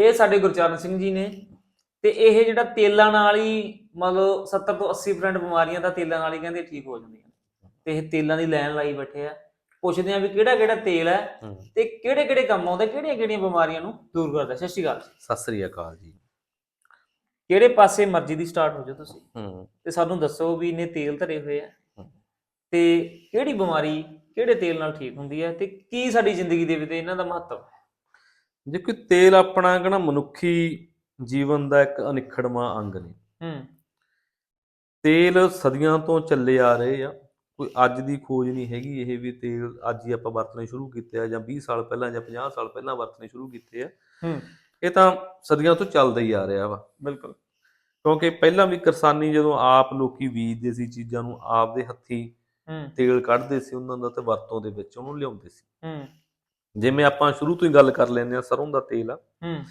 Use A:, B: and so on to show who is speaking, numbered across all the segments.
A: ਇਹ ਸਾਡੇ ਗੁਰਚਰਨ ਸਿੰਘ ਜੀ ਨੇ ਤੇ ਇਹ ਜਿਹੜਾ ਤੇਲਾਂ ਨਾਲ ਹੀ ਮਤਲਬ 70 ਤੋਂ 80% ਬਿਮਾਰੀਆਂ ਤਾਂ ਤੇਲਾਂ ਨਾਲ ਹੀ ਕਹਿੰਦੇ ਠੀਕ ਹੋ ਜਾਂਦੀਆਂ ਤੇ ਇਹ ਤੇਲਾਂ ਦੀ ਲਾਈਨ ਲਾਈ ਬੈਠੇ ਆ। ਪੁੱਛਦੇ ਆ ਵੀ ਕਿਹੜਾ ਕਿਹੜਾ ਤੇਲ ਹੈ ਤੇ ਕਿਹੜੇ ਕਿਹੜੇ ਕੰਮ ਆਉਂਦੇ ਕਿਹੜੀਆਂ ਕਿਹੜੀਆਂ ਬਿਮਾਰੀਆਂ ਨੂੰ ਦੂਰ ਕਰਦਾ। ਸਤਿ ਸ਼੍ਰੀ ਅਕਾਲ
B: ਸਤਿ ਸ੍ਰੀ ਅਕਾਲ ਜੀ।
A: ਕਿਹੜੇ ਪਾਸੇ ਮਰਜ਼ੀ ਦੀ ਸਟਾਰਟ ਹੋ ਜਾਓ ਤੁਸੀਂ। ਤੇ ਸਾਨੂੰ ਦੱਸੋ ਵੀ ਇਹਨੇ ਤੇਲ ਧਰੇ ਹੋਏ ਆ। ਤੇ ਕਿਹੜੀ ਬਿਮਾਰੀ ਕਿਹੜੇ ਤੇਲ ਨਾਲ ਠੀਕ ਹੁੰਦੀ ਹੈ ਤੇ ਕੀ ਸਾਡੀ ਜ਼ਿੰਦਗੀ ਦੇ ਵਿੱਚ ਇਹਨਾਂ ਦਾ ਮਹੱਤਵ ਹੈ?
B: ਜੇ ਕੋਈ ਤੇਲ ਆਪਣਾ ਕਹਿੰਦਾ ਮਨੁੱਖੀ ਜੀਵਨ ਦਾ ਇੱਕ ਅਨਿਖੜਵਾਂ ਅੰਗ ਨੇ।
A: ਹੂੰ।
B: ਤੇਲ ਸਦੀਆਂ ਤੋਂ ਚੱਲੇ ਆ ਰਹੇ ਆ। ਕੋਈ ਅੱਜ ਦੀ ਖੋਜ ਨਹੀਂ ਹੈਗੀ ਇਹ ਵੀ ਤੇਲ ਅੱਜ ਹੀ ਆਪਾਂ ਵਰਤਣੇ ਸ਼ੁਰੂ ਕੀਤੇ ਆ ਜਾਂ 20 ਸਾਲ ਪਹਿਲਾਂ ਜਾਂ 50 ਸਾਲ ਪਹਿਲਾਂ ਵਰਤਣੇ ਸ਼ੁਰੂ ਕੀਤੇ ਆ।
A: ਹੂੰ।
B: ਇਹ ਤਾਂ ਸਦੀਆਂ ਤੋਂ ਚੱਲਦਾ ਹੀ ਆ ਰਿਹਾ ਵਾ।
A: ਬਿਲਕੁਲ।
B: ਕਿਉਂਕਿ ਪਹਿਲਾਂ ਵੀ ਕਿਰਸਾਨੀ ਜਦੋਂ ਆਪ ਲੋਕੀ ਬੀਜਦੇ ਸੀ ਚੀਜ਼ਾਂ ਨੂੰ ਆਪ ਦੇ ਹੱਥੀ
A: ਹੂੰ।
B: ਤੇਲ ਕੱਢਦੇ ਸੀ ਉਹਨਾਂ ਦਾ ਤੇ ਵਰਤੋਂ ਦੇ ਵਿੱਚ ਉਹਨੂੰ ਲਿਆਉਂਦੇ ਸੀ।
A: ਹੂੰ।
B: ਜਿਵੇਂ ਆਪਾਂ ਸ਼ੁਰੂ ਤੋਂ ਹੀ ਗੱਲ ਕਰ ਲੈਂਦੇ ਆ ਸਰੋਂ ਦਾ ਤੇਲ ਆ।
A: ਹੂੰ।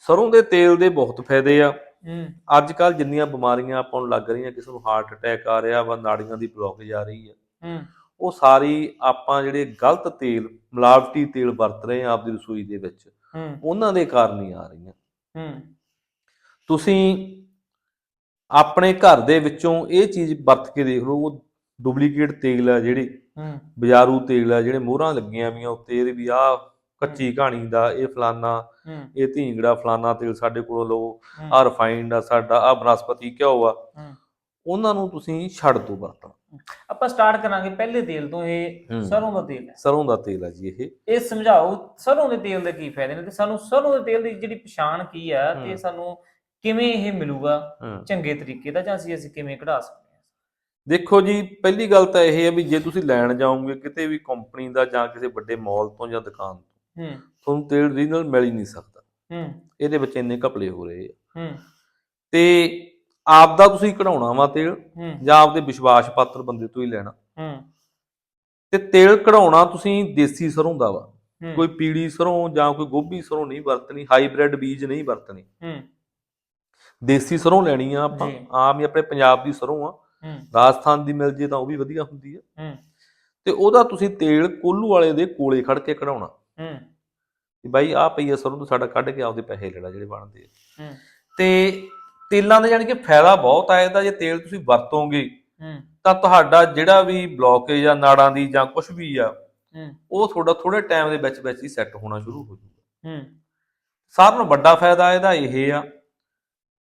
B: ਸਰੋਂ ਦੇ ਤੇਲ ਦੇ ਬਹੁਤ ਫਾਇਦੇ ਆ।
A: ਹੂੰ।
B: ਅੱਜ ਕੱਲ ਜਿੰਨੀਆਂ ਬਿਮਾਰੀਆਂ ਆਪਾਂ ਨੂੰ ਲੱਗ ਰਹੀਆਂ ਕਿਸੇ ਨੂੰ ਹਾਰਟ ਅਟੈਕ ਆ ਰਿਹਾ ਵਾ ਨਾੜੀਆਂ ਦੀ ਬਲੌਕੇਜ ਆ ਰਹੀ ਆ।
A: ਹੂੰ।
B: ਉਹ ਸਾਰੀ ਆਪਾਂ ਜਿਹੜੇ ਗਲਤ ਤੇਲ ਮਿਲਾਵਟੀ ਤੇਲ ਵਰਤ ਰਹੇ ਆ ਆਪਦੀ ਰਸੋਈ ਦੇ ਵਿੱਚ
A: ਹੂੰ।
B: ਉਹਨਾਂ ਦੇ ਕਾਰਨ ਹੀ ਆ ਰਹੀਆਂ।
A: ਹੂੰ।
B: ਤੁਸੀਂ ਆਪਣੇ ਘਰ ਦੇ ਵਿੱਚੋਂ ਇਹ ਚੀਜ਼ ਵਰਤ ਕੇ ਦੇਖ ਲਓ ਉਹ ਡੁਪਲੀਕੇਟ ਤੇਲ ਆ ਜਿਹੜੇ
A: ਹੂੰ
B: ਬਾਜ਼ਾਰੂ ਤੇਲ ਆ ਜਿਹੜੇ ਮੋਹਰਾਂ ਲੱਗੀਆਂ ਵੀਆਂ ਉੱਤੇ ਇਹਦੇ ਵੀ ਆ ਕੱਚੀ ਕਹਾਣੀ ਦਾ ਇਹ ਫਲਾਨਾ
A: ਹੂੰ
B: ਇਹ ਧੀਂਗੜਾ ਫਲਾਨਾ ਤੇਲ ਸਾਡੇ ਕੋਲੋਂ ਲਓ
A: ਹੂੰ,
B: ਆ ਰਿਫਾਈਨਡ ਆ ਸਾਡਾ ਆ ਬਨਸਪਤੀ ਘਿਓ ਆ
A: ਹੂੰ।
B: ਉਹਨਾਂ ਨੂੰ ਤੁਸੀਂ ਛੱਡ ਦਿਓ ਵਰਤਣਾ
A: ਆਪਾਂ ਸਟਾਰਟ ਕਰਾਂਗੇ ਪਹਿਲੇ ਤੇਲ ਤੋਂ ਇਹ
B: ਹੂੰ।
A: ਸਰੋਂ ਦਾ ਤੇਲ ਹੈ
B: ਸਰੋਂ ਦਾ ਤੇਲ ਆ ਜੀ ਇਹ
A: ਇਹ ਸਮਝਾਓ ਸਰੋਂ ਦੇ ਤੇਲ ਦੇ ਕੀ ਫਾਇਦੇ ਨੇ ਤੇ ਸਾਨੂੰ ਸਰੋਂ ਦੇ ਤੇਲ ਦੀ ਜਿਹੜੀ ਪਛਾਣ ਕੀ ਆ ਤੇ
B: ਹੂੰ।
A: ਸਾਨੂੰ ਕਿਵੇਂ ਇਹ ਮਿਲੂਗਾ
B: ਹੂੰ।
A: ਚੰਗੇ ਤਰੀਕੇ ਦਾ ਜਾਂ ਅਸੀਂ ਅਸੀਂ ਕਿਵੇਂ ਕਢਾ ਸਕਦੇ ਹਾਂ
B: ਦੇਖੋ ਜੀ ਪਹਿਲੀ ਗੱਲ ਤਾਂ ਇਹ ਹੈ ਵੀ ਜੇ ਤੁਸੀਂ ਲੈਣ ਜਾਓਗੇ ਕਿਤੇ ਵੀ ਕੰਪਨੀ ਦਾ ਜਾਂ ਕਿਸੇ ਵੱਡੇ ਮਾਲ ਤੋਂ ਜਾਂ ਦੁਕਾਨ ਤੋਂ
A: ਹੂੰ।
B: ਤੁਹਾਨੂੰ ਤੇਲ ਓਰੀਜਨਲ ਮਿਲ ਹੀ ਨਹੀਂ ਸਕਦਾ।
A: ਹੂੰ।
B: ਇਹਦੇ ਵਿੱਚ ਇੰਨੇ ਘਪਲੇ ਹੋ ਰਹੇ ਆ।
A: ਹੂੰ।
B: ਤੇ ਆਪ ਦਾ ਤੁਸੀਂ ਕਢਾਉਣਾ ਵਾ ਤੇਲ ਜਾਂ ਆਪਦੇ ਵਿਸ਼ਵਾਸ ਪਾਤਰ ਬੰਦੇ ਤੋਂ ਹੀ ਲੈਣਾ।
A: ਹੂੰ।
B: ਤੇ ਤੇਲ ਕਢਾਉਣਾ ਤੁਸੀਂ ਦੇਸੀ ਸਰੋਂ ਦਾ ਵਾ। ਕੋਈ ਪੀੜੀ ਸਰੋਂ ਜਾਂ ਕੋਈ ਗੋਭੀ ਸਰੋਂ ਨਹੀਂ ਵਰਤਣੀ ਹਾਈਬ੍ਰਿਡ ਬੀਜ ਨਹੀਂ ਵਰਤਣੀ।
A: ਹੂੰ।
B: ਦੇਸੀ ਸਰੋਂ ਲੈਣੀ ਆ ਆਪਾਂ। ਆਮ ਹੀ ਆਪਣੇ ਪੰਜਾਬ ਦੀ ਸਰੋਂ ਆ। ਰਾਜਸਥਾਨ ਦੀ ਮਿਲ ਜੇ ਤਾਂ ਉਹ ਵੀ ਵਧੀਆ ਹੁੰਦੀ ਆ।
A: ਹੂੰ।
B: ਤੇ ਉਹਦਾ ਤੁਸੀਂ ਤੇਲ ਕੋਲੂ ਵਾਲੇ ਦੇ ਕੋਲੇ ਖੜ ਕੇ ਕਢਾਉਣਾ।
A: ਹੂੰ।
B: ਬਾਈ ਆ ਪਈ ਸਰੋਂ ਤੂੰ ਸਾਡਾ ਕੱਢ ਕੇ ਆਪਦੇ ਪੈਸੇ ਲੈਣਾ ਜਿਹੜੇ ਬਣਦੇ ਆ।
A: ਹੂੰ।
B: ਤੇ ਤੇਲਾਂ ਦਾ ਯਾਨੀ ਕਿ ਫਾਇਦਾ ਬਹੁਤ ਆ ਇਹਦਾ ਜੇ ਤੇਲ ਤੁਸੀਂ ਵਰਤੋਗੇ
A: ਹੂੰ।
B: ਤਾਂ ਤੁਹਾਡਾ ਜਿਹੜਾ ਵੀ ਬਲੌਕੇਜ ਆ ਨਾੜਾਂ ਦੀ ਜਾਂ ਕੁਝ ਵੀ ਆ
A: ਹੂੰ।
B: ਉਹ ਤੁਹਾਡਾ ਥੋੜੇ ਟਾਈਮ ਦੇ ਵਿੱਚ ਵਿੱਚ ਹੀ ਸੈੱਟ ਹੋਣਾ ਸ਼ੁਰੂ ਹੋ ਜਾਊਗਾ।
A: ਹੂੰ।
B: ਸਾਰਿਆਂ ਨਾਲੋਂ ਵੱਡਾ ਫਾਇਦਾ ਇਹਦਾ ਇਹ ਆ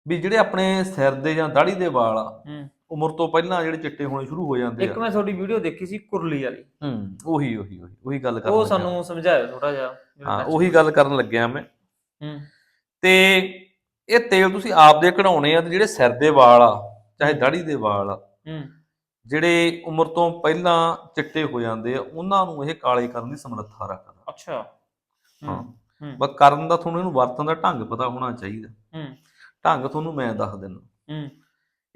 B: ਵੀ ਜਿਹੜੇ ਆਪਣੇ ਸਿਰ ਦੇ ਜਾਂ ਦਾੜੀ ਦੇ ਵਾਲ ਆ
A: ਹੂੰ।
B: ਉਮਰ ਤੋਂ ਪਹਿਲਾਂ ਜਿਹੜੇ ਚਿੱਟੇ ਹੋਣੇ ਸ਼ੁਰੂ ਹੋ ਜਾਂਦੇ
A: ਇੱਕ
B: ਆ
A: ਮੈਂ ਤੁਹਾਡੀ ਵੀਡੀਓ ਦੇਖੀ ਸੀ ਕੁਰਲੀ ਵਾਲੀ।
B: ਹੂੰ ਉਹੀ ਉਹੀ ਉਹੀ ਉਹੀ ਗੱਲ ਕਰਨ
A: ਉਹ
B: ਲੱਗਿਆ।
A: ਸਾਨੂੰ ਸਮਝਾਇਓ ਥੋੜਾ ਜਿਹਾ। ਜਿਹੜਾ
B: ਹਾਂ ਉਹੀ ਗੱਲ ਕਰਨ ਲੱਗਿਆ ਮੈਂ।
A: ਹੂੰ।
B: ਤੇ ਇਹ ਤੇਲ ਤੁਸੀਂ ਆਪ ਦੇ ਕਢਾਉਣੇ ਆ ਤੇ ਜਿਹੜੇ ਸਿਰ ਦੇ ਵਾਲ ਆ ਚਾਹੇ ਦਾੜੀ ਦੇ ਵਾਲ ਆ
A: ਹੂੰ।
B: ਜਿਹੜੇ ਉਮਰ ਤੋਂ ਪਹਿਲਾਂ ਚਿੱਟੇ ਹੋ ਜਾਂਦੇ ਆ ਉਹਨਾਂ ਨੂੰ ਇਹ ਕਾਲੇ ਕਰਨ ਦੀ ਸਮਰੱਥਾ ਰੱਖਦਾ।
A: ਅੱਛਾ।
B: ਹਾਂ।
A: ਹੂੰ। ਹੂੰ।
B: ਬਸ ਕਰਨ ਦਾ ਤੁਹਾਨੂੰ ਇਹਨੂੰ ਵਰਤਣ ਦਾ ਢੰਗ ਪਤਾ ਹੋਣਾ ਚਾਹੀਦਾ।
A: ਹੂੰ।
B: ਢੰਗ ਤੁਹਾਨੂੰ ਮੈਂ ਦੱਸ ਦਿੰਦਾ।
A: ਹੂੰ।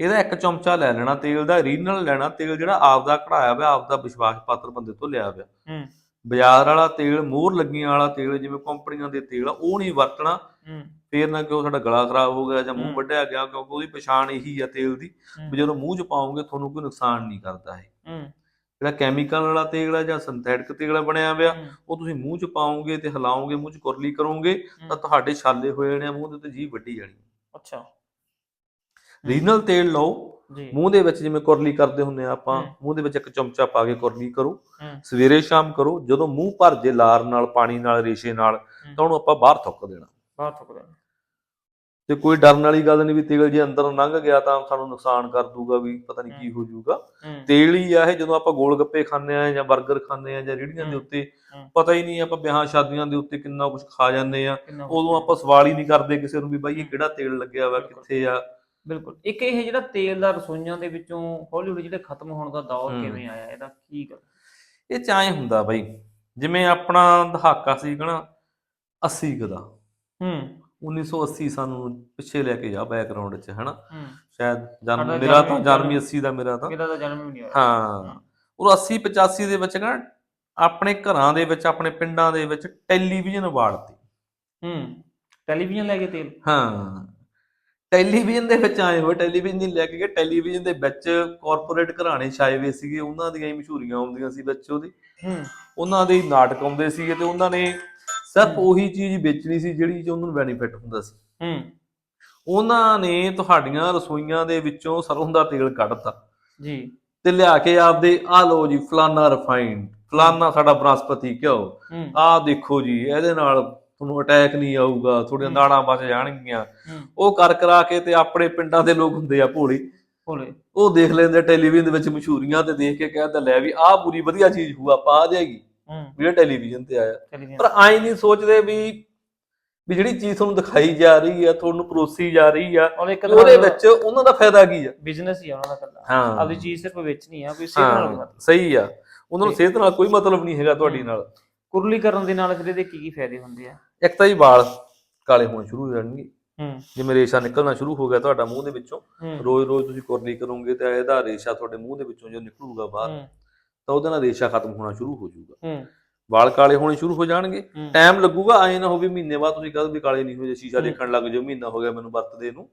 B: ਇਹਦਾ ਇੱਕ ਚਮਚਾ ਲੈ ਲੈਣਾ ਤੇਲ ਦਾ ਰੀਜਨਲ ਲੈਣਾ ਤੇਲ ਜਿਹੜਾ ਆਪ ਦਾ ਕਢਾਇਆ ਹੋਇਆ ਆਪ ਦਾ ਵਿਸ਼ਵਾਸ ਪਾਤਰ ਬੰਦੇ ਤੋਂ ਲਿਆ ਹੋਇਆ।
A: ਹੂੰ।
B: ਬਾਜ਼ਾਰ ਵਾਲਾ ਤੇਲ ਮੋਹਰ ਲੱਗੀਆਂ ਵਾਲਾ ਤੇਲ ਜਿਵੇਂ ਕੰਪਨੀਆਂ ਦੇ ਤੇਲ ਆ ਉਹ ਨਹੀਂ ਵਰਤਣਾ।
A: ਹੂੰ।
B: ਫੇਰ ਨਾ ਕਿ ਉਹ ਸਾਡਾ ਗਲਾ ਖਰਾਬ ਹੋ ਗਿਆ ਜਾਂ ਮੂੰਹ। ਵੱਢਿਆ ਗਿਆ ਕਿਉਂਕਿ ਉਹਦੀ ਪਛਾਣ ਇਹੀ ਆ ਤੇਲ ਦੀ ਵੀ ਜਦੋਂ ਮੂੰਹ 'ਚ ਪਾਓਗੇ ਤੁਹਾਨੂੰ ਕੋਈ ਨੁਕਸਾਨ ਨਹੀਂ ਕਰਦਾ ਇਹ।
A: ਹੂੰ।
B: ਜਿਹੜਾ ਕੈਮੀਕਲ ਵਾਲਾ ਤੇਲ ਆ ਜਾਂ ਸਿੰਥੈਟਿਕ ਤੇਲ ਆ ਬਣਿਆ ਹੋਇਆ ਉਹ ਤੁਸੀਂ ਮੂੰਹ 'ਚ ਪਾਓਗੇ ਤੇ ਹਿਲਾਓਗੇ ਮੂੰਹ 'ਚ ਕੁਰਲੀ ਕਰੋਗੇ ਤਾਂ ਤੁਹਾਡੇ ਛਾਲੇ ਹੋ ਜਾਣੇ ਆ ਮੂੰਹ ਦੇ ਉੱਤੇ ਜੀਭ ਵੱਢੀ ਜਾਣੀ।
A: ਅੱਛਾ।
B: ਰੀਜਨਲ ਤੇਲ ਲਓ। ਮੂੰਹ ਦੇ ਵਿੱਚ ਜਿਵੇਂ ਕੁਰਲੀ ਕਰਦੇ ਹੁੰਦੇ ਆ ਆਪਾਂ। ਮੂੰਹ ਦੇ ਵਿੱਚ ਇੱਕ ਚਮਚਾ ਪਾ ਕੇ ਕੁਰਲੀ ਕਰੋ। ਸਵੇਰੇ ਸ਼ਾਮ ਕਰੋ। ਜਦੋਂ ਮੂੰਹ ਭਰ ਜੇ ਲਾਰ ਨਾਲ ਪਾਣੀ ਨਾਲ ਰੇਸ਼ੇ ਨਾਲ ਤਾਂ ਉਹਨੂੰ ਆਪਾਂ ਬਾਹਰ ਥੁੱਕ ਦੇਣਾ।
A: ਬਾਹਰ ਥੁੱਕਦਾ
B: ਤੇ ਕੋਈ ਡਰਨ ਵਾਲੀ ਗੱਲ ਨਹੀਂ ਵੀ ਤੇਲ ਜੇ ਅੰਦਰ ਲੰਘ ਗਿਆ ਤਾਂ ਸਾਨੂੰ ਨੁਕਸਾਨ ਕਰ ਦੂਗਾ ਵੀ ਪਤਾ ਨਹੀਂ ਕੀ ਹੋ। ਜਾਊਗਾ। ਤੇਲ ਹੀ ਆ ਇਹ ਜਦੋਂ ਆਪਾਂ ਗੋਲ ਗੱਪੇ ਖਾਂਦੇ ਆ ਜਾਂ 버ਗਰ ਖਾਂਦੇ ਆ ਜਾਂ ਰੇਹੜੀਆਂ ਦੇ। ਉੱਤੇ। ਪਤਾ ਹੀ ਨਹੀਂ ਆਪਾਂ ਵਿਆਹਾਂ ਸ਼ਾਦੀਆਂ ਦੇ ਉੱਤੇ ਕਿੰਨਾ ਕੁਝ ਖਾ ਜਾਂਦੇ ਆ ਉਦੋਂ ਆਪਾਂ ਸਵਾਲ ਹੀ ਨਹੀਂ ਕਰਦੇ ਕਿਸੇ ਨੂੰ ਵੀ ਬਾਈ ਇਹ ਕਿਹੜਾ ਤੇਲ ਲੱਗਿਆ ਵਾ। ਕਿੱਥੇ ਆ?
A: ਬਿਲਕੁਲ। ਇੱਕ ਇਹ ਜਿਹੜਾ ਤੇਲ ਦਾ ਰਸੋਈਆਂ ਦੇ ਵਿੱਚੋਂ ਹੌਲੀ ਹੌਲੀ ਜਿਹੜੇ ਖਤਮ ਹੋਣ ਦਾ ਦੌਰ। ਕਿਵੇਂ ਆਇਆ ਇਹਦਾ ਕੀ ਗੱਲ?
B: ਇਹ ਚਾਹੇ ਹੁੰਦਾ ਬਾਈ ਜਿਵੇਂ ਆਪਣਾ ਦਹਾਕਾ ਸੀ ਕਹਣਾ 80 ਕੁ ਦਾ।
A: ਹੂੰ।
B: 1980 ਸਾਨੂੰ ਪਿੱਛੇ ਲੈ ਕੇ ਜਾ ਬੈਕਗ੍ਰਾਉਂਡ 'ਚ ਹੈਨਾ। ਸ਼ਾਇਦ ਜਨਮ ਮੇਰਾ ਤਾਂ
A: ਜਨਮ-
B: ਜਨਮ ਹੀ 80 ਦਾ ਮੇਰਾ ਤਾਂ।
A: ਇਹਦਾ ਤਾਂ ਜਨਮ ਨਹੀਂ ਹੋਇਆ।
B: ਹਾਂ। ਉਹ 80 85 ਦੇ ਵਿੱਚ ਨਾ ਆਪਣੇ ਘਰਾਂ ਦੇ ਵਿੱਚ ਆਪਣੇ ਪਿੰਡਾਂ ਦੇ ਵਿੱਚ ਟੈਲੀਵਿਜ਼ਨ ਵਾੜਤੇ।
A: ਹੂੰ। ਟੈਲੀਵਿਜ਼ਨ ਲੈ ਕੇ ਤੇਲ।
B: ਹਾਂ। ਟੈਲੀਵਿਜ਼ਨ ਦੇ ਵਿੱਚ ਆਏ ਹੋਏ ਟੈਲੀਵਿਜ਼ਨ ਨਹੀਂ ਲੈ ਕੇ ਗਏ ਟੈਲੀਵਿਜ਼ਨ ਦੇ ਵਿੱਚ ਕਾਰਪੋਰੇਟ ਘਰਾਣੇ ਛਾਏ ਹੋਏ ਸੀਗੇ ਉਹਨਾਂ ਦੀਆਂ ਹੀ ਮਸ਼ਹੂਰੀਆਂ ਆਉਂਦੀਆਂ ਸੀ ਵਿੱਚ ਉਹਦੀ
A: ਹੂੰ।
B: ਉਹਨਾਂ ਦੇ ਨਾਟਕ ਆਉਂਦੇ ਸੀਗੇ ਤੇ ਉਹਨਾਂ ਨੇ ਸਿਰਫ। ਉਹੀ ਚੀਜ਼ ਵੇਚਣੀ ਸੀ ਜਿਹੜੀ ਚ ਉਹਨਾਂ ਨੂੰ ਬੈਨੀਫਿਟ ਹੁੰਦਾ ਸੀ।
A: ਹੂੰ।
B: ਉਹਨਾਂ ਨੇ ਤੁਹਾਡੀਆਂ ਰਸੋਈਆਂ ਦੇ ਵਿੱਚੋਂ ਸਰੋਂ ਦਾ ਤੇਲ ਕੱਢਤਾ।
A: ਜੀ।
B: ਤੇ ਲਿਆ ਕੇ ਆਪਦੇ ਆ ਲਓ ਜੀ ਫਲਾਨਾ ਰਿਫਾਈਨਡ ਫਲਾਨਾ ਸਾਡਾ ਬਨਸਪਤੀ ਘਿਓ। ਆਹ ਦੇਖੋ ਜੀ ਇਹਦੇ ਨਾਲ ਤੁਹਾਨੂੰ ਅਟੈਕ ਨਹੀਂ ਆਊਗਾ ਤੁਹਾਡੀਆਂ। ਨਾੜਾਂ ਬਚ ਜਾਣਗੀਆਂ। ਉਹ ਕਰ ਕਰਾ ਕੇ ਤੇ ਆਪਣੇ ਪਿੰਡਾਂ ਦੇ ਲੋਕ ਹੁੰਦੇ ਆ ਭੋਲੇ।
A: ਭੋਲੇ।
B: ਉਹ ਦੇਖ ਲੈਂਦੇ ਟੈਲੀਵਿਜ਼ਨ ਦੇ ਵਿੱਚ ਮਸ਼ਹੂਰੀਆਂ ਤੇ ਦੇਖ ਕੇ ਕਹਿੰਦਾ ਲੈ ਵੀ ਆਹ ਪੂਰੀ ਵਧੀਆ ਚੀਜ਼ ਹੋਊ ਆਪਾਂ ਆ ਜਾਏਗੀ। ਵੀ ਇਹ ਟੈਲੀਵਿਜ਼ਨ ਤੇ ਆਇਆ। ਪਰ ਆਈ ਨਹੀਂ ਸੋਚਦੇ ਵੀ ਵੀ ਜਿਹੜੀ ਚੀਜ਼ ਤੁਹਾਨੂੰ ਦਿਖਾਈ ਜਾ ਰਹੀ ਆ ਤੁਹਾਨੂੰ ਪਰੋਸੀ ਜਾ ਰਹੀ ਆ ਉਹਦੇ ਵਿੱਚ ਉਹਨਾਂ ਦਾ ਫਾਇਦਾ ਕੀ ਆ?
A: ਬਿਜ਼ਨਸ ਹੀ ਆ ਉਹਨਾਂ ਦਾ ਕੱਲਾ
B: ਹਾਂ।
A: ਆਪਦੀ ਚੀਜ਼ ਸਿਰਫ ਵੇਚਣੀ ਆ ਕੋਈ ਨਾਲ
B: ਸਹੀ ਆ। ਉਹਨਾਂ ਨੂੰ ਸਿਹਤ ਨਾਲ ਕੋਈ ਮਤਲਬ ਨਹੀਂ ਹੈਗਾ ਤੁਹਾਡੀ। ਨਾਲ।
A: ਕੁਰਲੀ ਕਰਨ ਦੇ ਨਾਲ ਫਿਰ ਇਹਦੇ ਕੀ ਕੀ ਫਾਇਦੇ ਹੁੰਦੇ ਆ?
B: ਇੱਕ ਤਾਂ ਹੀ ਵਾਲ ਕਾਲੇ ਹੋਣੇ ਸ਼ੁਰੂ ਹੋ ਜਾਣਗੇ।
A: ਹੂੰ।
B: ਜਿਵੇਂ ਰੇਸ਼ਾ ਨਿਕਲਣਾ ਸ਼ੁਰੂ ਹੋ ਗਿਆ ਤੁਹਾਡਾ ਮੂੰਹ ਦੇ ਵਿੱਚੋਂ ਰੋਜ਼-ਰੋਜ਼ ਤੁਸੀਂ ਕੁਰਲੀ ਕਰੋਗੇ ਤੇ ਇਹਦਾ ਰੇਸ਼ਾ ਤੁਹਾਡੇ ਮੂੰਹ ਦੇ ਵਿੱਚੋਂ ਜੋ ਨਿਕਲੂਗਾ ਬਾਹਰ ਤਾਂ ਉਹਦੇ ਨਾਲ ਰੇਸ਼ਾ ਖਤਮ ਹੋਣਾ ਸ਼ੁਰੂ ਹੋ ਜਾਊਗਾ।
A: ਹੂੰ।
B: ਵਾਲ ਕਾਲੇ ਹੋਣੇ ਸ਼ੁਰੂ ਹੋ ਜਾਣਗੇ। ਟਾਈਮ ਲੱਗੂਗਾ ਐ ਨਾ ਹੋਵੇ ਮਹੀਨੇ ਬਾਅਦ ਤੁਸੀਂ ਕਹੋ ਵੀ ਕਾਲੇ ਨਹੀਂ ਹੋਏ ਸ਼ੀਸ਼ਾ। ਦੇਖਣ ਲੱਗ ਜਾਓ ਮਹੀਨਾ ਹੋ ਗਿਆ ਮੈਨੂੰ ਵਰਤਦੇ ਨੂੰ।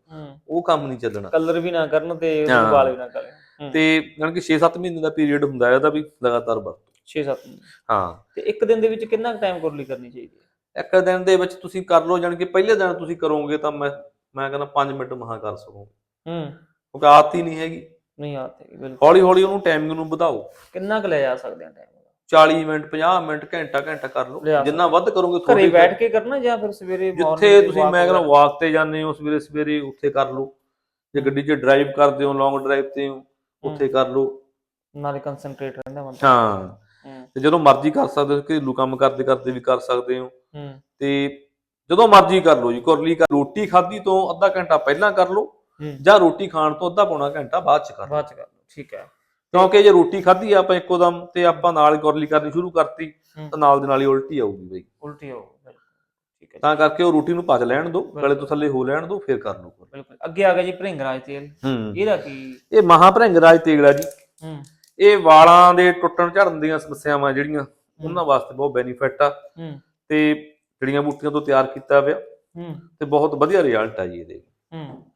B: ਉਹ ਕੰਮ ਨਹੀਂ ਚੱਲਣਾ।
A: ਕਲਰ ਵੀ ਨਾ ਕਰਨ ਤੇ। ਵਾਲ ਵੀ ਨਾ ਕਰੇ
B: ਤੇ ਜਾਣੀ ਕਿ 6-7 ਮਹੀਨੇ ਦਾ ਪੀਰੀਅਡ ਹੁੰਦਾ ਹੈ ਇਹਦਾ ਵੀ ਲਗਾਤਾਰ ਵਰਤੋ।
A: 6-7
B: ਹਾਂ।
A: ਤੇ ਇੱਕ ਦਿਨ ਦੇ ਵਿੱਚ ਕਿੰਨਾ ਟਾਈਮ ਕੁਰਲੀ ਕਰਨੀ ਚਾਹੀਦੀ ਹੈ?
B: ਇੱਕ ਦਿਨ ਦੇ ਵਿੱਚ ਤੁਸੀਂ ਕਰ ਲਓ ਜਾਣੀ ਕਿ ਪਹਿਲੇ ਦਿਨ ਤੁਸੀਂ ਕਰੋਗੇ ਤਾਂ ਮੈਂ ਮੈਂ ਕਹਿੰਦਾ 5 ਮਿੰਟ ਮਹਾ ਕਰ ਸਕੋਗੇ
A: ਹੂੰ।
B: ਕਿਉਂਕਿ ਆਦਤ ਹੀ ਨਹੀਂ ਹੈਗੀ।
A: ਨਹੀਂ ਆਤੇ ਬਿਲਕੁਲ।
B: ਹੌਲੀ ਹੌਲੀ ਉਹਨੂੰ ਟਾਈਮਿੰਗ ਨੂੰ ਵਧਾਓ।
A: ਕਿੰਨਾ ਕੁ ਲੈ ਜਾ ਸਕਦੇ ਆ ਟਾਈਮ
B: 40 ਮਿੰਟ 50 ਮਿੰਟ ਘੰਟਾ ਘੰਟਾ ਕਰ ਲਓ। ਜਿੰਨਾ ਵੱਧ ਕਰੋਗੇ
A: ਘਰੇ
B: ਤੁਹਾਡੇ
A: ਬੈਠ ਕੇ ਕਰਨਾ ਜਾਂ ਫਿਰ ਸਵੇਰੇ
B: ਜਿੱਥੇ ਤੁਸੀਂ ਮੈਂ ਕਹਿੰਦਾ? ਵਾਕ ਤੇ ਜਾਂਦੇ ਹੋ ਸਵੇਰੇ ਸਵੇਰੇ ਉੱਥੇ ਕਰ ਲਓ। ਜੇ ਗੱਡੀ 'ਚ ਡਰਾਈਵ ਕਰਦੇ ਹੋ ਲੌਂਗ ਡਰਾਈਵ ਤੇ ਹੋ ਉੱਥੇ ਕਰ ਲਓ।
A: ਨਾਲੇ ਕਨਸੈਂਟਰੇਟ ਰਹਿੰਦਾ ਬੰਦਾ।
B: ਹੂੰ। ਤੇ ਜਦੋਂ ਮਰਜ਼ੀ ਕਰ ਸਕਦੇ ਹੋ ਘਰੇਲੂ ਕੰਮ ਕਰਦੇ ਕਰਦੇ ਵੀ ਕਰ ਸਕਦੇ ਹੋ। ਤੇ ਜਦੋਂ ਮਰਜ਼ੀ ਕਰ ਲਓ ਜੀ ਕੁਰਲੀ ਕਰ ਰੋਟੀ ਖਾਧੀ ਤੋਂ ਅੱਧਾ ਘੰਟਾ ਪਹਿਲਾਂ ਕਰ ਲਓ ਜਾਂ ਰੋਟੀ ਖਾਣ ਤੋਂ ਅੱਧਾ ਪੌਣਾ ਘੰਟਾ ਬਾਅਦ ਚ ਕਰ ਲਓ।
A: ਬਾਅਦ ਚ ਕਰ ਲਓ ਠੀਕ ਹੈ।
B: ਕਿਉਂਕਿ ਜੇ ਰੋਟੀ ਖਾਧੀ ਆਪਾਂ ਇੱਕੋ ਦਮ ਤੇ ਆਪਾਂ ਨਾਲ ਕੁਰਲੀ ਕਰਨੀ ਸ਼ੁਰੂ ਕਰਤੀ। ਤਾਂ ਨਾਲ ਦੇ ਨਾਲ ਹੀ ਉਲਟੀ ਆਊਗੀ ਬਈ।
A: ਉਲਟੀ ਠੀਕ ਹੈ ਜੀ,
B: ਤਾਂ ਕਰਕੇ ਉਹ ਰੋਟੀ ਨੂੰ ਪਚ ਲੈਣ ਦਿਓ ਗਲੇ ਤੋਂ ਥੱਲੇ ਹੋ ਲੈਣ ਦਿਓ ਫਿਰ ਕਰ ਲਓ
A: ਬਿਲਕੁਲ। ਅੱਗੇ ਆ ਗਿਆ ਜੀ ਭਰਿੰਗਰਾਜ ਤੇਲ। ਇਹਦਾ ਕੀ?
B: ਇਹ ਮਹਾਭ੍ਰਿੰਗਰਾਜ ਤੇਲ ਆ ਜੀ।
A: ਹੂੰ।
B: ਇਹ ਵਾਲਾਂ ਦੇ ਟੁੱਟਣ ਝੜਨ ਦੀਆਂ ਸਮੱਸਿਆਵਾਂ ਜਿਹੜੀਆਂ ਉਹਨਾਂ ਵਾਸਤੇ ਬਹੁਤ ਬੈਨੀਫਿਟ ਆ।
A: ਹੂੰ।
B: ਤੇ ਜੜੀਆਂ ਬੂਟੀਆਂ ਤੋਂ ਤਿਆਰ ਕੀਤਾ ਹੋਇਆ।
A: ਹੂੰ।
B: ਤੇ ਬਹੁਤ ਵਧੀਆ ਰਿਜ਼ਲਟ ਆ ਜੀ ਇਹਦੇ।
A: ਹੂੰ।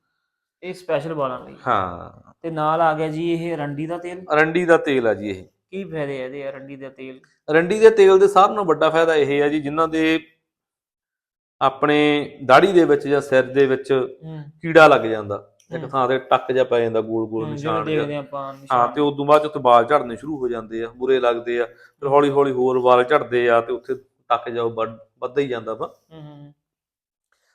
A: ਇਹ ਸਪੈਸ਼ਲ ਵਾਲਾਂ ਲਈ।
B: ਹਾਂ।
A: ਤੇ ਨਾਲ ਆ ਗਿਆ ਜੀ ਇਹ ਰੰਡੀ ਦਾ ਤੇਲ।
B: ਅਰੰਡੀ ਦਾ ਤੇਲ ਆ ਜੀ ਇਹ।
A: ਕੀ ਫਾਇਦੇ ਆ ਇਹਦੇ ਰੰਡੀ ਦਾ ਤੇਲ?
B: ਅਰੰਡੀ ਦੇ ਤੇਲ ਦੇ ਸਾਰਿਆਂ ਨਾਲੋਂ ਵੱਡਾ ਫਾਇਦਾ ਇਹ ਹੈ ਜੀ ਜਿਨ੍ਹਾਂ ਦੇ ਆਪਣੇ ਦਾੜੀ ਦੇ ਵਿੱਚ ਜਾਂ ਸਿਰ ਦੇ ਵਿੱਚ ਕੀੜਾ ਲੱਗ ਜਾਂਦਾ। ਇੱਕ। ਥਾਂ ਤੇ ਟੱਕ ਜਿਹਾ ਪੈ ਜਾਂਦਾ ਗੋਲ ਗੋਲ ਨਿਸ਼ਾਨ ਜਿਹਾ।
A: ਦੇਖਦੇ ਆਪਾਂ
B: ਹਾਂ
A: ਨਿਸ਼ਾਨ।
B: ਤੇ ਉਸ ਤੋਂ ਬਾਅਦ ਚ ਉੱਥੇ ਵਾਲ ਝੜਨੇ ਸ਼ੁਰੂ ਹੋ ਜਾਂਦੇ ਆ ਬੁਰੇ ਲੱਗਦੇ ਆ ਫਿਰ ਹੌਲੀ ਹੌਲੀ ਹੋਰ ਵਾਲ ਝੜਦੇ ਆ ਤੇ ਉੱਥੇ ਟੱਕ ਜਾਓ ਵੱਧ- ਵੱਧਦਾ ਹੀ ਜਾਂਦਾ ਵਾ।
A: ਹੂੰ ਹੂੰ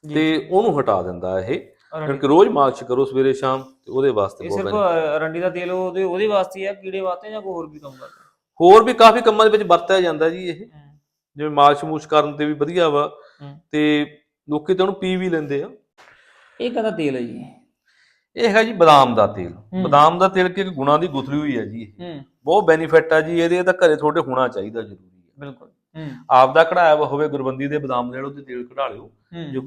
A: ਜੀ,
B: ਤੇ ਉਹਨੂੰ ਹਟਾ ਦਿੰਦਾ ਇਹ ਕਿਉਂਕਿ ਰੋਜ਼ ਮਾਲਿਸ਼ ਕਰੋ ਸਵੇਰੇ ਸ਼ਾਮ ਤੇ ਉਹਦੇ ਵਾਸਤੇ
A: ਇਹ
B: ਬਹੁਤ
A: ਸਿਰਫ
B: benefit-
A: ਅਰੰਡੀ ਦਾ ਤੇਲ ਉਹਦੇ ਉਹਦੇ ਵਾਸਤੇ ਹੀ ਆ ਕੀੜੇ ਵਾਸਤੇ ਜਾਂ ਕੋਈ ਹੋਰ ਵੀ ਕੰਮ ਕਰਦਾ
B: ਹੋਰ ਵੀ ਕਾਫੀ ਕੰਮਾਂ ਦੇ ਵਿੱਚ ਵਰਤਿਆ ਜਾਂਦਾ ਜੀ ਇਹ।
A: ਹੂੰ।
B: ਜਿਵੇਂ ਮਾਲਿਸ਼ ਮੂਸ਼ ਕਰਨ ਤੇ ਵੀ ਵਧੀਆ ਵਾ
A: ਹੂੰ।
B: ਤੇ ਲੋਕੀ ਤਾਂ ਉਹਨੂੰ ਪੀ ਵੀ ਲੈਂਦੇ ਆ।
A: ਇਹ ਕਦਾ ਤੇਲ ਹੈ ਜੀ?
B: ਇਹ ਹੈਗਾ ਜੀ ਬਦਾਮ ਦਾ ਤੇਲ। ਬਦਾਮ ਦਾ ਤੇਲ ਕਿ ਗੁਣਾ ਦੀ ਗੁਥਲੀ ਹੋਈ ਹੈ ਜੀ ਇਹ। ਬਹੁਤ ਬੈਨੀਫਿਟ ਆ ਜੀ ਇਹਦੇ ਤਾਂ ਘਰੇ ਤੁਹਾਡੇ ਹੋਣਾ ਚਾਹੀਦਾ ਜ਼ਰੂਰੀ ਹੈ।
A: ਬਿਲਕੁਲ।
B: ਆਪ ਦਾ ਕਢਾਇਆ ਹੋਵੇ ਗੁਰਬੰਦੀ ਦੇ ਬਦਾਮ ਲੈ ਲਓ ਤੇ ਤੇਲ ਕਢਾ ਲਿਓ। ਜੋ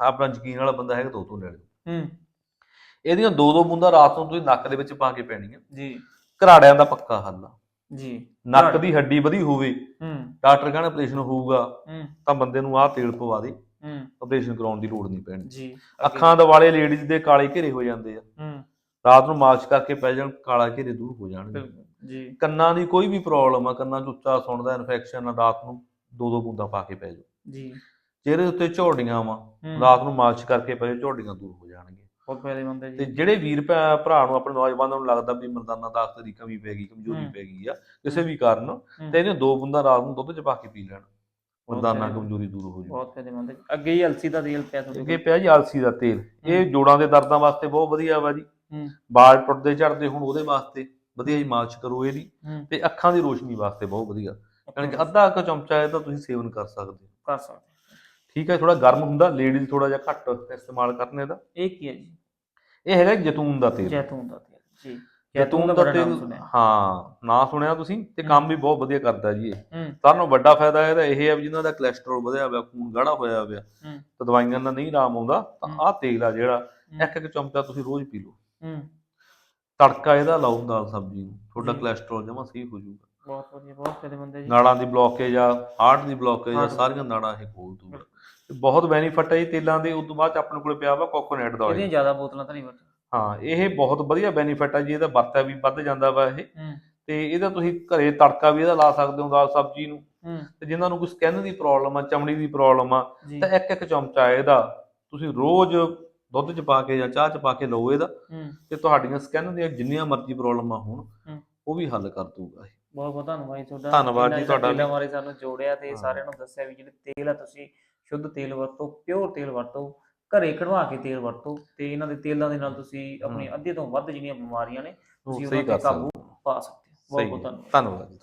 B: ਆਪਣਾ ਯਕੀਨ ਵਾਲਾ ਬੰਦਾ ਹੈਗਾ ਉਹ ਤੋਂ ਲੈ ਲਿਓ। ਇਹਦੀਆਂ ਦੋ ਦੋ ਬੂੰਦਾਂ ਰਾਤ ਨੂੰ ਤੁਸੀਂ ਨੱਕ ਦੇ ਵਿੱਚ ਪਾ ਕੇ ਪੈਣੀਆਂ।
A: ਜੀ।
B: ਘਰਾੜਿਆਂ ਦਾ ਪੱਕਾ ਹੱਲ ਆ।
A: ਜੀ।
B: ਨੱਕ। ਦੀ ਹੱਡੀ ਵਧੀ ਹੋਵੇ ਡਾਕਟਰ ਕਹਿੰਦਾ ਆਪਰੇਸ਼ਨ ਹੋਊਗਾ। ਤਾਂ ਬੰਦੇ ਨੂੰ ਆਹ ਤੇਲ ਪਵਾ ਦੇ।
A: ਹੂੰ।
B: ਆਪਰੇਸ਼ਨ ਕਰਾਉਣ ਦੀ ਲੋੜ ਨਹੀਂ ਪੈਣੀ।
A: ਜੀ।
B: ਅੱਖਾਂ ਦਿਵਾਲੇ ਲੇਡੀਜ਼ ਦੇ ਕਾਲੇ ਘੇਰੇ ਹੋ ਜਾਂਦੇ ਆ।
A: ਹੂੰ।
B: ਰਾਤ ਨੂੰ ਮਾਲਿਸ਼ ਕਰਕੇ ਪੈ ਜਾਣ ਕਾਲਾ ਘੇਰੇ ਦੂਰ ਹੋ ਜਾਣਗੇ।
A: ਜੀ।
B: ਕੰਨਾਂ ਦੀ ਕੋਈ ਵੀ ਪ੍ਰੋਬਲਮ ਆ ਕੰਨਾਂ 'ਚ ਉੱਚਾ ਸੁਣਦਾ ਇਨਫੈਕਸ਼ਨ ਆ ਰਾਤ ਨੂੰ ਦੋ ਦੋ ਬੂੰਦਾਂ ਪਾ ਕੇ ਪੈ ਜਾਓ।
A: ਜੀ।
B: ਚਿਹਰੇ ਉੱਤੇ ਝੋਡੀਆਂ ਵਾ ਰਾਤ ਨੂੰ ਮਾਲਿਸ਼ ਕਰਕੇ ਪੈ ਜਾਓ ਝੋਡੀਆਂ ਦੂਰ ਹੋ ਜਾਣਗੀਆਂ।
A: ਬਹੁਤ ਫਾਇਦੇਮੰਦ ਹੈ
B: ਤੇ ਜਿਹੜੇ ਵੀਰ ਭਰਾ ਨੂੰ ਆਪਣੇ ਨੌਜਵਾਨਾਂ ਨੂੰ ਲੱਗਦਾ ਵੀ ਮਰਦਾਨਾ ਤਾਕਤ ਦੀ ਕਮੀ ਪੈ ਗਈ ਕਮਜ਼ੋਰੀ। ਪੈ ਗਈ ਆ ਕਿਸੇ ਵੀ ਕਾਰਨ ਤੇ ਇਹਨੇ ਦੋ ਬੂੰਦਾਂ ਰਾਤ ਨੂੰ ਦੁੱਧ 'ਚ ਪਾ ਕੇ ਪੀ ਲੈਣ।
A: ਫਾਇਦੇ-
B: ਕਮਜ਼ੋਰੀ ਦੂਰ ਹੋ ਜਾਊ
A: ਬਹੁਤ ਫਾਇਦੇਮੰਦ ਹੈ ਜੀ। ਅੱਗੇ ਹੀ ਅਲਸੀ ਦਾ ਤੇਲ ਪਿਆ ਤੁਹਾਡੇ
B: ਇਹ ਪਿਆ ਜੀ ਆਲਸੀ ਦਾ ਤੇਲ। ਇਹ ਜੋੜਾਂ ਦੇ ਦਰਦਾਂ ਵਾਸਤੇ ਬਹੁਤ ਵਧੀਆ ਵਾ ਜੀ।
A: ਹੂੰ।
B: ਬਾਲ ਟੁੱਟਦੇ ਝੜਦੇ ਹੁਣ ਉਹਦੇ ਵਾਸਤੇ ਵਧੀਆ ਜੀ ਮਾਲਿਸ਼ ਕਰੋ ਇਹਦੀ।
A: ਹੂੰ।
B: ਤੇ ਅੱਖਾਂ ਦੀ ਰੋਸ਼ਨੀ ਵਾਸਤੇ ਬਹੁਤ ਵਧੀਆ। ਯਾਨੀ ਕਿ ਅੱਧਾ ਕੁ ਚਮਚਾ ਇਹਦਾ ਤੁਸੀਂ ਸੇਵਨ ਕਰ ਸਕਦੇ ਹੋ।
A: ਕਰ ਸਕਦੇ
B: ਠੀਕ ਹੈ ਥੋੜਾ ਗਰਮ ਹੁੰਦਾ ਲੇਡੀਜ਼ ਥੋੜਾ ਜਿਹਾ ਘੱਟ ਇਸਤੇਮਾਲ ਕਰਨੇ ਦਾ
A: ਇਹ ਕੀ ਹੈ ਜੀ?
B: ਇਹ ਹੈਗਾ ਜੈਤੂਨ ਦਾ ਤੇਲ।
A: ਜੈਤੂਨ ਦਾ ਤੇਲ ਜੀ।
B: ਜੈਤੂਨ ਦਾ
A: ਬੜਾ ਨਾਮ ਸੁਣਿਆ।
B: ਹਾਂ ਨਾ ਸੁਣਿਆ ਤੁਸੀਂ? ਤੇ ਕੰਮ ਵੀ ਬਹੁਤ ਵਧੀਆ ਕਰਦਾ ਜੀ ਇਹ। ਸਾਰਿਆਂ ਨਾਲੋਂ ਵੱਡਾ ਫਾਇਦਾ ਇਹਦਾ ਇਹ ਹੈ ਵੀ ਜਿਨ੍ਹਾਂ ਦਾ ਕੋਲੇਸਟ੍ਰੋਲ ਵਧਿਆ ਹੋਇਆ ਖੂਨ ਗਾੜਾ ਹੋਇਆ ਹੋਇਆ ਤਾਂ ਦਵਾਈਆਂ ਨਾਲ ਨਹੀਂ ਆਰਾਮ ਆਉਂਦਾ ਤਾਂ। ਆਹ ਤੇਲ ਆ ਜਿਹੜਾ ਇੱਕ ਇੱਕ ਚਮਚਾ ਤੁਸੀਂ ਰੋਜ਼ ਪੀ ਲਓ। ਤੜਕਾ ਇਹਦਾ ਲਾਓ ਦਾਲ ਸਬਜ਼ੀ ਨੂੰ ਤੁਹਾਡਾ
A: ਜੀ।
B: ਕੋਲੇਸਟ੍ਰੋਲ ਜਮਾ ਸਹੀ ਹੋ ਜਾਊਗਾ।
A: ਬਹੁਤ ਵਧੀਆ ਬਹੁਤ ਫਾਇਦੇਮੰਦ ਹੈ ਜੀ।
B: ਨਾੜਾਂ ਦੀ ਬਲੌਕੇਜ ਆ ਹਾਰਟ ਦੀ ਬਲੌਕੇਜ ਆ। ਸਾਰੀਆਂ ਨਾੜਾਂ ਇਹ ਖੋਲ ਦੂਗਾ। ਤੇ ਬਹੁਤ ਬੈਨੀਫਿਟ ਹੈ ਇਹ ਤੇਲਾਂ ਦੇ ਉਸ ਤੋਂ ਬਾਅਦ ਆਪਣੇ ਕੋਲੇ ਪਿਆ ਵਾ ਕੋਕੋਨਟ ਦਾ
A: ਇਹਦੀਆਂ। ਜ਼ਿਆਦਾ ਬੋਤਲਾਂ ਤਾਂ ਨਹੀਂ ਵਰਤੋ
B: ਹਾਂ ਇਹ ਬਹੁਤ ਵਧੀਆ ਬੈਨੀਫਿਟ ਹੈ ਜੀ ਇਹਦਾ ਵਰਤਿਆ ਵੀ ਵੱਧ ਜਾਂਦਾ ਵਾ ਇਹ। ਤੇ ਇਹਦਾ ਤੁਸੀਂ ਘਰੇ ਤੜਕਾ ਵੀ ਇਹਦਾ ਲਾ ਸਕਦੇ ਹੋ ਦਾਲ ਸਬਜ਼ੀ ਨੂੰ। ਤੇ ਜਿਨ੍ਹਾਂ ਨੂੰ ਕੋਈ ਸਕਿਨ ਦੀ ਪ੍ਰੋਬਲਮ ਆ ਚਮੜੀ ਦੀ ਪ੍ਰੋਬਲਮ ਆ ਤਾਂ ਇੱਕ ਇੱਕ ਚਮਚਾ ਇਹਦਾ ਤੁਸੀਂ ਰੋਜ਼ ਦੁੱਧ 'ਚ ਪਾ ਕੇ ਜਾਂ ਚਾਹ 'ਚ ਪਾ ਕੇ ਲਓ ਇਹਦਾ। ਤੇ ਤੁਹਾਡੀਆਂ ਸਕਿਨ ਦੀਆਂ ਜਿੰਨੀਆਂ ਮਰਜ਼ੀ ਪ੍ਰੋਬਲਮਾਂ ਹੋਣ। ਉਹ ਵੀ ਹੱਲ ਕਰ ਦੂਗਾ ਇਹ।
A: ਬਹੁਤ ਬਹੁਤ ਧੰਨਵਾਦ ਜੀ ਤੁਹਾਡਾ।
B: ਧੰਨਵਾਦ ਜੀ ਤੁਹਾਡਾ
A: ਤੇਲਾਂ। ਬਾਰੇ ਸਾਨੂੰ ਜੋੜਿਆ ਤੇ। ਸਾਰਿਆਂ ਨੂੰ ਦੱਸਿਆ ਵੀ ਜਿਹੜੇ ਤੇਲ ਆ ਤੁਸੀਂ ਸ਼ੁੱਧ ਤੇਲ ਵਰਤੋ ਪਿਓਰ ਤੇਲ ਵਰਤੋ। ਘਰੇ ਕਢਵਾ ਕੇ ਤੇਲ ਵਰਤੋ ਤੇ ਇਹਨਾਂ ਦੇ ਤੇਲਾਂ ਦੇ ਨਾਲ ਤੁਸੀਂ ਆਪਣੀ ਅੱਧੇ ਤੋਂ ਵੱਧ ਜਿਹੜੀਆਂ ਬਿਮਾਰੀਆਂ ਨੇ ਤੁਸੀਂ
B: ਸਹੀ
A: ਉਹਨਾਂ ਤੇ ਕਾਬੂ
B: ਸਕਦੇ।
A: ਪਾ ਸਕਦੇ ਹੋ ਬਹੁਤ ਬਹੁਤ। ਧੰਨਵਾਦ
B: ਧੰਨਵਾਦ